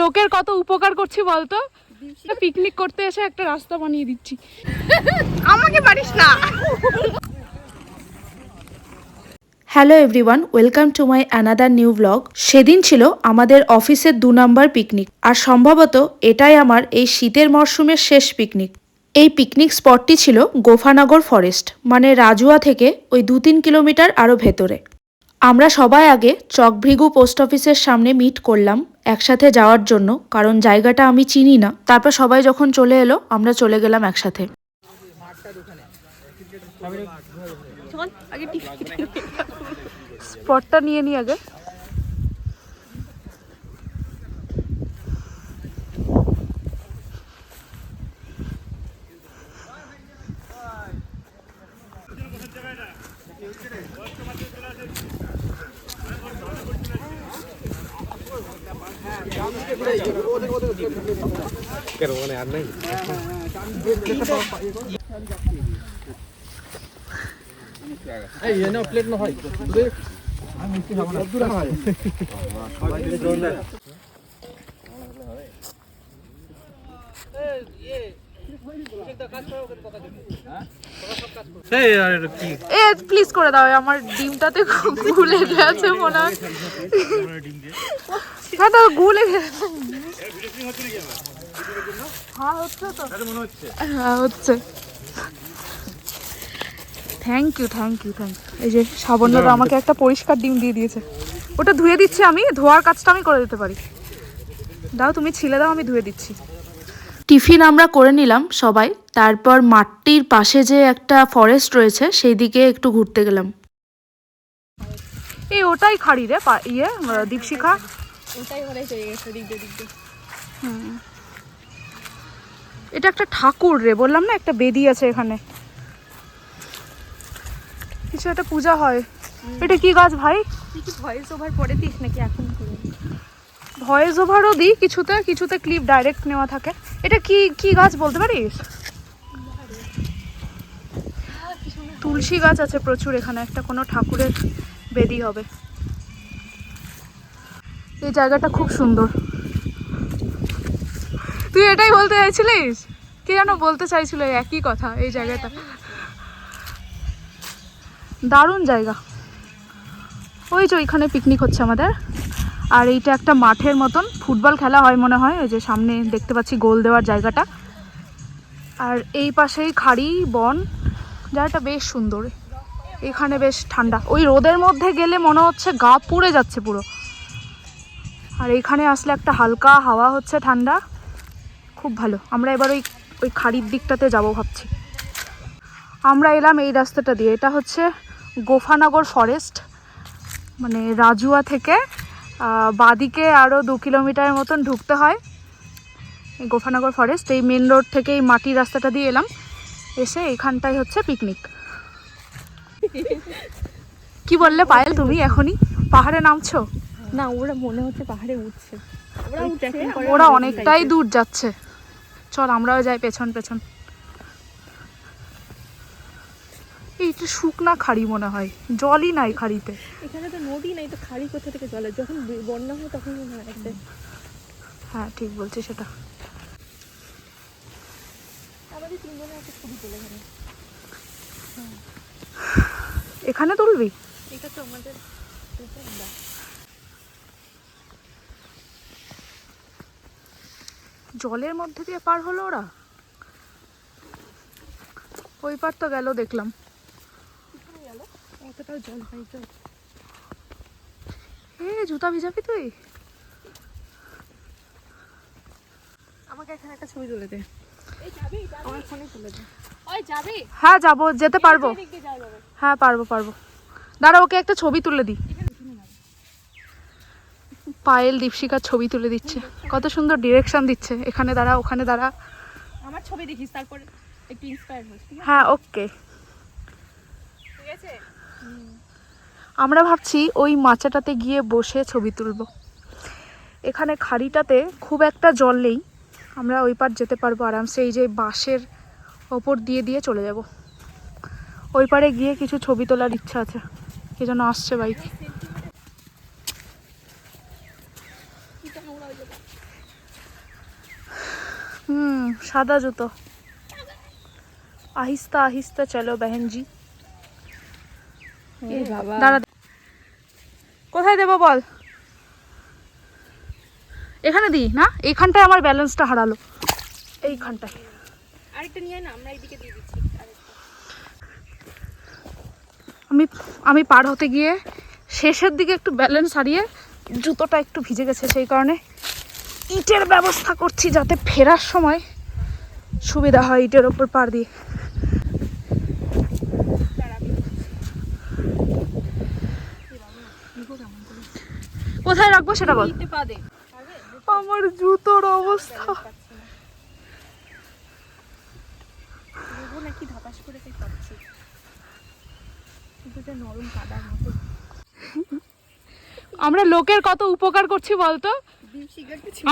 লোকের কত উপকার করছি বলতো? পিকনিক করতে এসে একটা রাস্তা বানিয়ে দিচ্ছি। আমাকে পারিস না। Hello everyone welcome to my another new blog সেদিন ছিল আমাদের অফিসের দু নম্বর পিকনিক আর সম্ভবত এটাই আমার এই শীতের মরশুমের শেষ পিকনিক এই পিকনিক স্পটটি ছিল গোফানগর ফরেস্ট মানে রাজুয়া থেকে ওই দু তিন কিলোমিটার আরও ভেতরে। আমরা সবাই আগে চকভৃগু পোস্ট অফিসের সামনে মিট করলাম একসাথে যাওয়ার জন্য, কারণ জায়গাটা আমি চিনি না। তারপর সবাই যখন চলে এলো, আমরা চলে গেলাম একসাথে। স্পটটা নিয়ে নি আগে। কেন মানে আর নাই এই এনে প্লেট না হয় আমি একটু খাব এ প্লিজ করে দাও আমার ডিমটাতে গুলে গেছে মনে হয়। হ্যাঁ তো গুলে গেছে। হ্যাঁ হচ্ছে তো। হ্যাঁ হচ্ছে। Thank you thank you thank you এই যে সাবর্ণদা আমাকে একটা পরিষ্কার ডিম দিয়ে দিয়েছে। ওটা ধুয়ে দিচ্ছি আমি ধোয়ার কাজটা আমি করে দিতে পারি। দাও তুমি ছিলে দাও আমি ধুয়ে দিচ্ছি। টিফিন আমরা করে নিলাম সবাই। তারপর মাঠটির পাশে যে একটা ফরেস্ট রয়েছে সেই দিকে একটু ঘুরতে গেলাম। এই ওটাই খাড়ি রে পা- ইয়ে দীপশিখা? ওটাই গেছে দিক দিয়ে দিক দিয়ে। এটা একটা ঠাকুর রে বললাম না একটা বেদি আছে এখানে। কিছু একটা পূজা হয়। এটা কি গাছ ভাই? তুই কি ভয়েস ওভার পরে দিস নাকি এখন? ভয়েস ওভারও দিই কিছুতে কিছুতে ক্লিপ ডাইরেক্ট নেওয়া থাকে। এটা কি কি গাছ বলতে পারিস? তুলসী গাছ আছে প্রচুর এখানে, একটা কোনো ঠাকুরের বেদি হবে। এই জায়গাটা খুব সুন্দর। তুই এটাই বলতে চাইছিলিস? কি যেন বলতে চাইছিল একই কথা, এই জায়গাটা। দারুণ জায়গা। ওই যে ওইখানে পিকনিক হচ্ছে আমাদের। আর এইটা একটা মাঠের মতন। ফুটবল খেলা হয় মনে হয় ওই যে সামনে দেখতে পাচ্ছি গোল দেওয়ার জায়গাটা। আর এই পাশেই খাড়ি, বন, জায়গাটা বেশ সুন্দর। এখানে বেশ ঠান্ডা। ওই রোদের মধ্যে গেলে মনে হচ্ছে গা পুড়ে যাচ্ছে পুরো। আর এইখানে আসলে একটা হালকা হাওয়া হচ্ছে ঠান্ডা। খুব ভালো। আমরা এবার ওই ওই খাড়ির দিকটাতে যাব ভাবছি। আমরা এলাম এই রাস্তাটা দিয়ে। এটা হচ্ছে গোফানগর ফরেস্ট মানে রাজুয়া থেকে বাদিকে আরও দু কিলোমিটার মতন ঢুকতে হয় এই গোফানগর ফরেস্ট এই মেন রোড থেকে এই মাটির রাস্তাটা দিয়ে এলাম। এসে এখানটাই হচ্ছে পিকনিক কি বললে পায়েল তুমি এখনই? পাহাড়ে নামছো? না ওরা মনে হচ্ছে পাহাড়ে উঠছে। ওরা অনেকটাই দূর যাচ্ছে। চল আমরাও যাই পেছন পেছন। এইটা শুকনা খাড়ি মনে হয়। জলই নাই খাড়িতে। এখানে তো নদী নাই তো খালি কোথা থেকে জলে? যখন বন্যা হয় তখন মনে হয় একটা হ্যাঁ ঠিক বলছি সেটা। আমাদের তিনজনে একটা ছবি তোলে এখানে। এখানে তুলবি? এটা তো আমাদের জলের মধ্যে দিয়ে পার হলো ওরা? ওই পার তো গেল দেখলাম। অতটাও জল এ জুতা ভিজাবি তুই? আমাকে এখানে একটা ছবি তুলে দে। আমার ফোনে তুলে দে। হ্যাঁ যাব যেতে পারব। হ্যাঁ পারব পারব। দাঁড়া ওকে একটা ছবি তুলে দিই পায়েল দীপশিকার ছবি তুলে দিচ্ছে। কত সুন্দর ডিরেকশন দিচ্ছে। এখানে দাঁড়া ওখানে দাঁড়া। আমার ছবি দেখিস তারপর একটু ইন্সপায়ার হোস হ্যাঁ ওকে ঠিক আছে? আমরা ভাবছি ওই মাচাটাতে গিয়ে বসে ছবি তুলব। এখানে খাড়িটাতে খুব একটা জল নেই। আমরা ওই পার যেতে পারব আরামসে, এই যে বাঁশের ওপর দিয়ে দিয়ে চলে যাব। ওই পারে গিয়ে কিছু ছবি তোলার ইচ্ছা আছে। কে যেন আসছে বাইক। হুম, সাদা জুতো। আহিস্তা আহিস্তা চলো বেহেনজি। দাঁড়া কোথায় দেবো বল? এখানে দিই না? এইখানটায় আমার ব্যালেন্সটা হারালো। এইখানটায়। আরেকটা নিয়ে না আমরা এইদিকে দিয়ে দিচ্ছি। আমি আমি পার হতে গিয়ে শেষের দিকে একটু ব্যালেন্স হারিয়ে জুতোটা একটু ভিজে গেছে সেই কারণে ইটের ব্যবস্থা করছি যাতে ফেরার সময় সুবিধা হয় ইটের ওপর পার দিয়ে। কোথায় রাখব সেটা বল। আমার জুতোর অবস্থা। নাকি ধাপাস করে তাই পাচ্ছি। কিন্তু নরম কাদার মতো। আমরা লোকের কত উপকার করছি বলতো?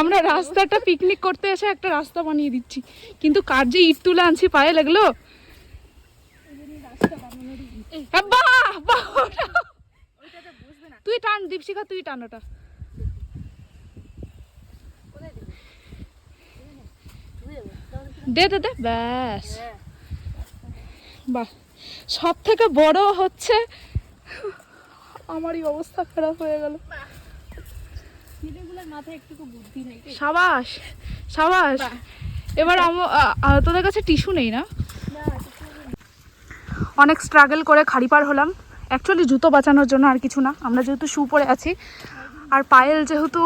আমরা রাস্তাটা পিকনিক করতে এসে একটা রাস্তা বানিয়ে দিচ্ছি। কিন্তু কার যে ইট তুলে আনছি পায়ে লাগল? তুই টান দীপশিখা তুই টান ওটা। দে দে দে ব্যাস। বাহ সব থেকে বড় হচ্ছে আমারই অবস্থা খারাপ হয়ে গেল। সাবাস সাবাস। এবার তোদের কাছে টিস্যু নেই না? অনেক স্ট্রাগল করে খাড়ি পার হলাম। অ্যাকচুয়ালি জুতো বাঁচানোর জন্য আর কিছু না। আমরা যেহেতু শু পরে আছি আর পায়েল যেহেতু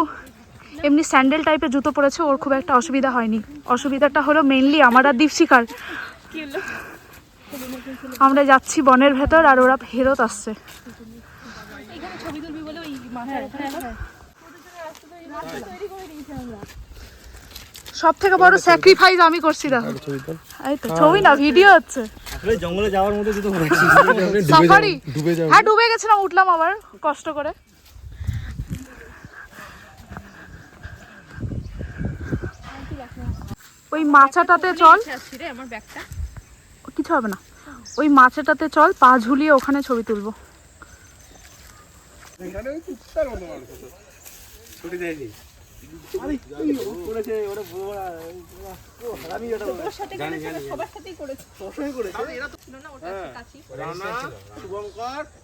এমনি স্যান্ডেল টাইপের জুতো পরেছে ওর খুব একটা অসুবিধা হয়নি। অসুবিধাটা হলো মেনলি আমার আর দীপশিকার আমরা যাচ্ছি বনের ভেতর আর ওরা ফেরত আসছে। সব থেকে বড় স্যাক্রিফাইস আমি করছি দেখো। এই তো ছবি না ভিডিও হচ্ছে। জঙ্গলে যাওয়ার মতো সাফারি হ্যাঁ ডুবে গেছিলাম উঠলাম আবার কষ্ট করে। ওই মাছাটাতে চল। আমার ব্যাগটা। কিছু হবে না। ওই মাছাটাতে চল পা ঝুলিয়ে ওখানে ছবি তুলবো।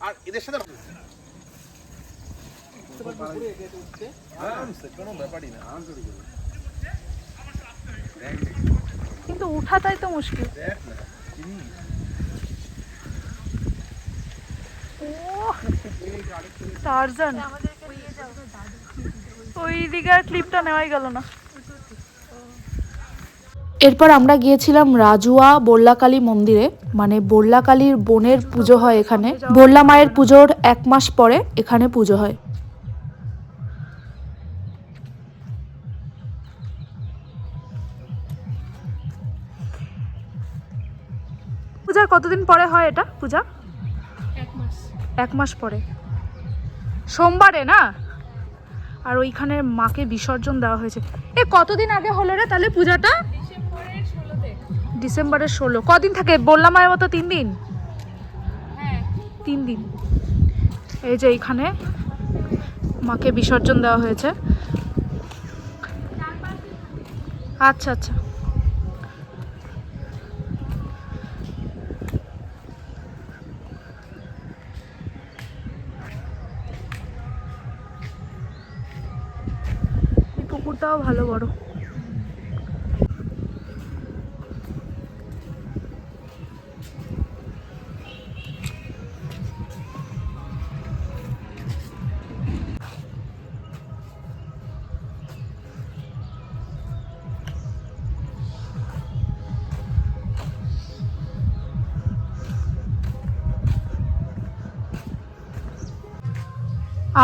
আর এদের সাথে কোনো ব্যাপারই না। কিন্তু উঠাটাই তো মুশকিল। টারজান ওই দিকে ক্লিপটা নেওয়াই গেল না। এরপর আমরা গিয়েছিলাম রাজুয়া বল্লাকালী মন্দিরে। মানে বল্লাকালীর বোনের পুজো হয় এখানে। বল্লা মায়ের পুজোর এক মাস পরে এখানে পুজো হয়। পূজার কতদিন পরে হয় এটা পূজা? এক মাস। পরে। সোমবারে না? আর ওইখানে মাকে বিসর্জন দেওয়া হয়েছে। এ কতদিন আগে হলো রে তাহলে পূজাটা? ডিসেম্বরের ষোলো। কদিন থাকে? বললাম মায়ের মতো তিন দিন? হ্যাঁ। তিন দিন। এই যে এইখানে মাকে বিসর্জন দেওয়া হয়েছে। আচ্ছা আচ্ছা।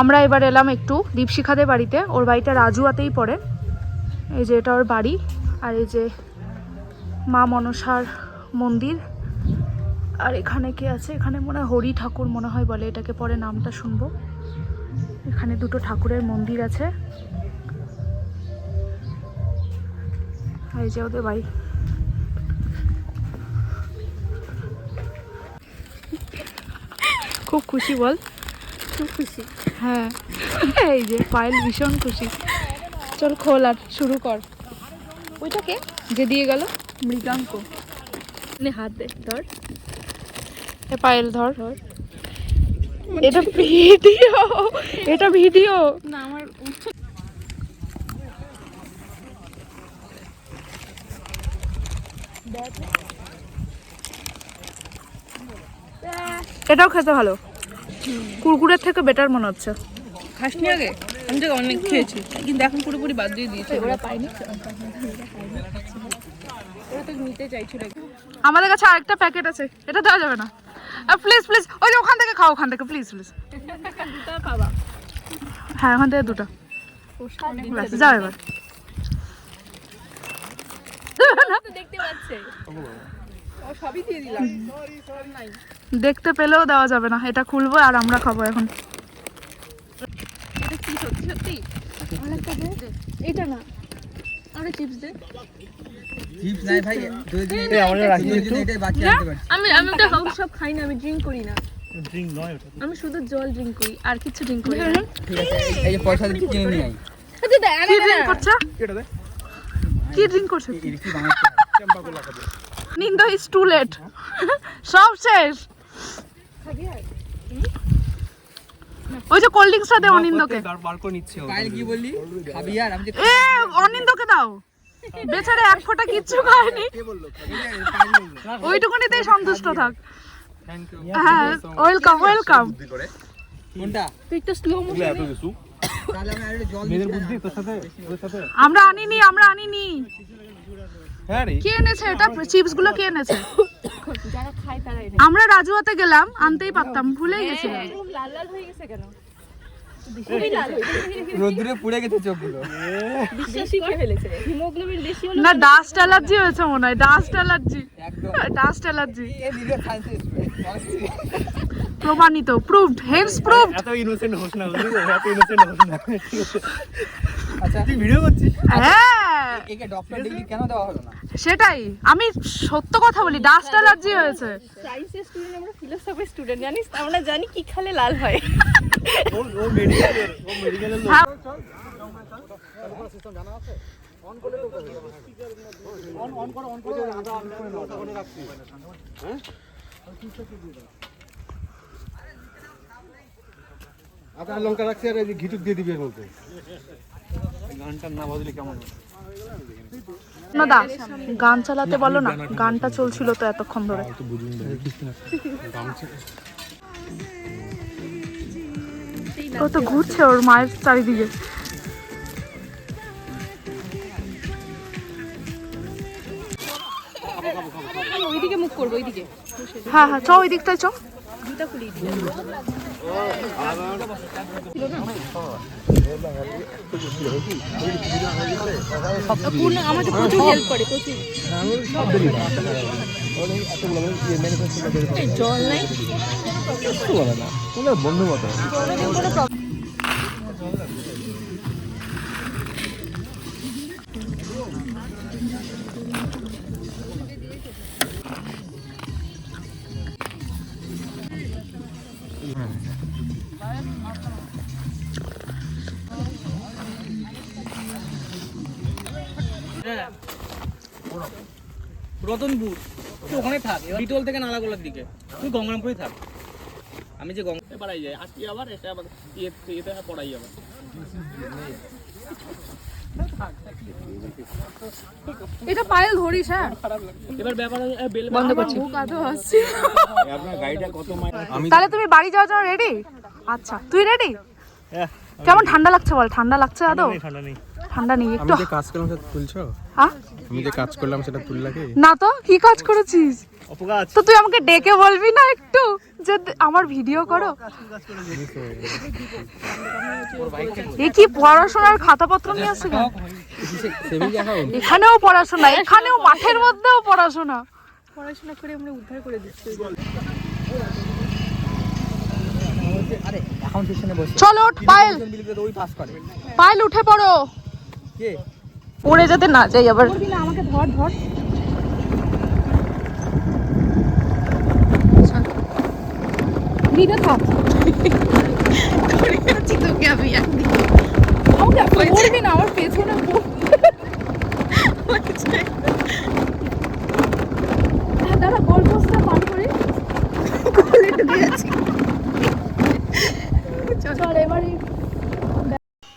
আমরা এবার এলাম একটু দীপশিখাদের বাড়িতে। ওর বাড়িটা রাজুয়াতেই পড়ে। এই যে এটা ওর বাড়ি। আর এই যে মা মনসার মন্দির। আর এখানে কে আছে? এখানে মনে হয় হরি ঠাকুর মনে হয় বলে এটাকে পরে নামটা শুনব। এখানে দুটো ঠাকুরের মন্দির আছে। এই যে ওদের বাড়ি। খুব খুশি বল। খুব খুশি। হ্যাঁ। এই যে পায়েল ভীষণ খুশি। চল খোল আর শুরু কর। ওইটাকে যে দিয়ে গেল মৃগাঙ্ক। হাত দে ধর। পায়েল ধর। ধর। এটা ভিডিও। এটা ভিডিও। না আমার এটাও খেতে ভালো। কুরকুরের থেকে বেটার মনে হচ্ছে। খাসনি আগে? আমি তো অনেক খেয়েছি। কিন্তু এখন পুরোপুরি বাদ দিয়ে দিয়েছি। ওরা পাইনি আমাদের কাছে আরেকটা প্যাকেট আছে। এটা দেওয়া যাবে না। প্লিজ প্লিজ ওই যে ওখান থেকে খাও ওখান থেকে প্লিজ প্লিজ দুটো হ্যাঁ ওখান থেকে দুটো। যাও এবার। দেখতে পাচ্ছে। সবই দিয়ে দিলাম। দেখতে পেলেও দেওয়া যাবে না এটা খুলবো আর আমরা খাব এখন এটা কি সত্যি সত্যি অনেকটা দে এটা না আরে চিপস দে চিপস নাই ভাই দুই দিন এই রাখি একটু দিন এটাই বাকি আনতে পারছি আমি আমি তো সব সব খাই না আমি ড্রিঙ্ক করি না ড্রিঙ্ক নয় ওটা আমি শুধু জল ড্রিঙ্ক করি আর কিছু ড্রিঙ্ক করি না ঠিক আছে এই- এই যে পয়সা দিচ্ছি কিনে নিয়ে আই আচ্ছা দে কি ড্রিঙ্ক করছ কেটে দে কি ড্রিঙ্ক করছ এর কি বানাচ্ছে নিন্দ ইজ টু লেট সব শেষ ওই যে কোল্ড ড্রিঙ্কসটা দে অনিন্দকে। বার করে নিচ্ছে কি বললি? খাবি আর আমি এ অনিন্দকে দাও। বেচারে এক ফোঁটা কিচ্ছু খায়নি। ওইটুকুনিতেই সন্তুষ্ট থাক। হ্যাঁ ওয়েলকাম ওয়েলকাম কোনটা? তুই একটু স্লো সাথে। আমরা আনিনি আমরা আনিনি। কে এনেছে এটা? চিপসগুলো কে এনেছে? আমরা রাজুয়াতে গেলাম আনতেই পারতাম লাল লাল হয়ে গেছে কেন? রোদ্দুরে পুড়ে গেছে চোখগুলো। না ডাস্ট অ্যালার্জি হয়েছে মনে হয় ডাস্ট অ্যালার্জি ডাস্ট অ্যালার্জি প্রমাণিত প্রুভড হেন্স প্রুভড এত ইনোসেন্ট হোস না এত ইনোসেন্ট হোস না। তুই ভিডিও করছিস? হ্যাঁ। একে ডক্টর ডিগ্রি কেন দেওয়া হলো না? সেটাই। আমি সত্য কথা বলি ডাস্ট অ্যালার্জি হয়েছে। সায়েন্সের স্টুডেন্ট আমরা ফিলোসফির স্টুডেন্ট জানিস? আমরা জানি কি খালে লাল হয়। ও ও মেডিকেলের ও মেডিকেলের লোক। হ্যাঁ। আদা লঙ্কা রাখছি আর এই ঘিটুক দিয়ে দিবি এর মধ্যে। দা গান চালাতে বলো না গানটা চলছিল তো এতক্ষণ ধরে। ও তো ঘুরছে ওর মায়ের চারিদিকে। ওইদিকে মুখ করব ওইদিকে। হ্যাঁ হ্যাঁ চ ওই দিকটায় চ। জুতা খুলি পূর্ণ আমাকে প্রচুর হেল্প করে প্রচুর। জল নাই? বন্ধু মতো। রতনপুর। তুই ওখানে থাক বিটল থেকে নালাগোলার দিকে। তুই গঙ্গারামপুরে থাক। আমি যে গঙ্গা পাড়াই যাই আসি আবার এসে আবার ইয়ে ইয়েতে পড়াই আবার। এটা পায়েল ধরিস হ্যাঁ। এবার ব্যাপার বেল বন্ধ করছি আপনার গাড়িটা কত মাইল? তাহলে তুমি বাড়ি যাওয়ার জন্য রেডি আচ্ছা তুই রেডি কেমন ঠান্ডা লাগছে বল? ঠান্ডা লাগছে আদৌ? ঠান্ডা নেই। ঠান্ডা নেই একটু কাজ করলাম তুলছো? হ্যাঁ? আমি যে কাজ করলাম সেটা তুললা কি? না তো কি কাজ করেছিস? অপকাজ। তো তুই আমাকে ডেকে বলবি না একটু? যে আমার ভিডিও করো। এ কি পড়াশোনার খাতাপত্র নিয়ে আসছে কেন? এখানেও পড়াশোনা এখানেও মাঠের মধ্যেও পড়াশোনা। পড়াশোনা করে আমরা উদ্ধার করে দিচ্ছি। আরে এখন সেকশনে বসে চলো ওঠ, পায়েল পায়েল উঠে পড়ো। কে? পড়ে যেতে না যাই আবার আমাকে ধর ধর। দিদা থাক। তোকে আমি আমাকে পড়বি না আমার পেছনে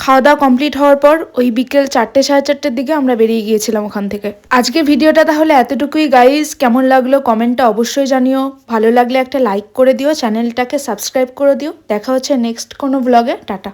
খাওয়া দাওয়া কমপ্লিট হওয়ার পর ওই বিকেল চারটে, সাড়ে চারটের দিকে আমরা বেরিয়ে গিয়েছিলাম ওখান থেকে। আজকে ভিডিওটা তাহলে এতটুকুই গাইজ কেমন লাগল কমেন্টটা অবশ্যই জানিও। ভালো লাগলে একটা লাইক করে দিও। চ্যানেলটাকে সাবস্ক্রাইব করে দিও। দেখা হচ্ছে নেক্সট কোনো ব্লগে টাটা।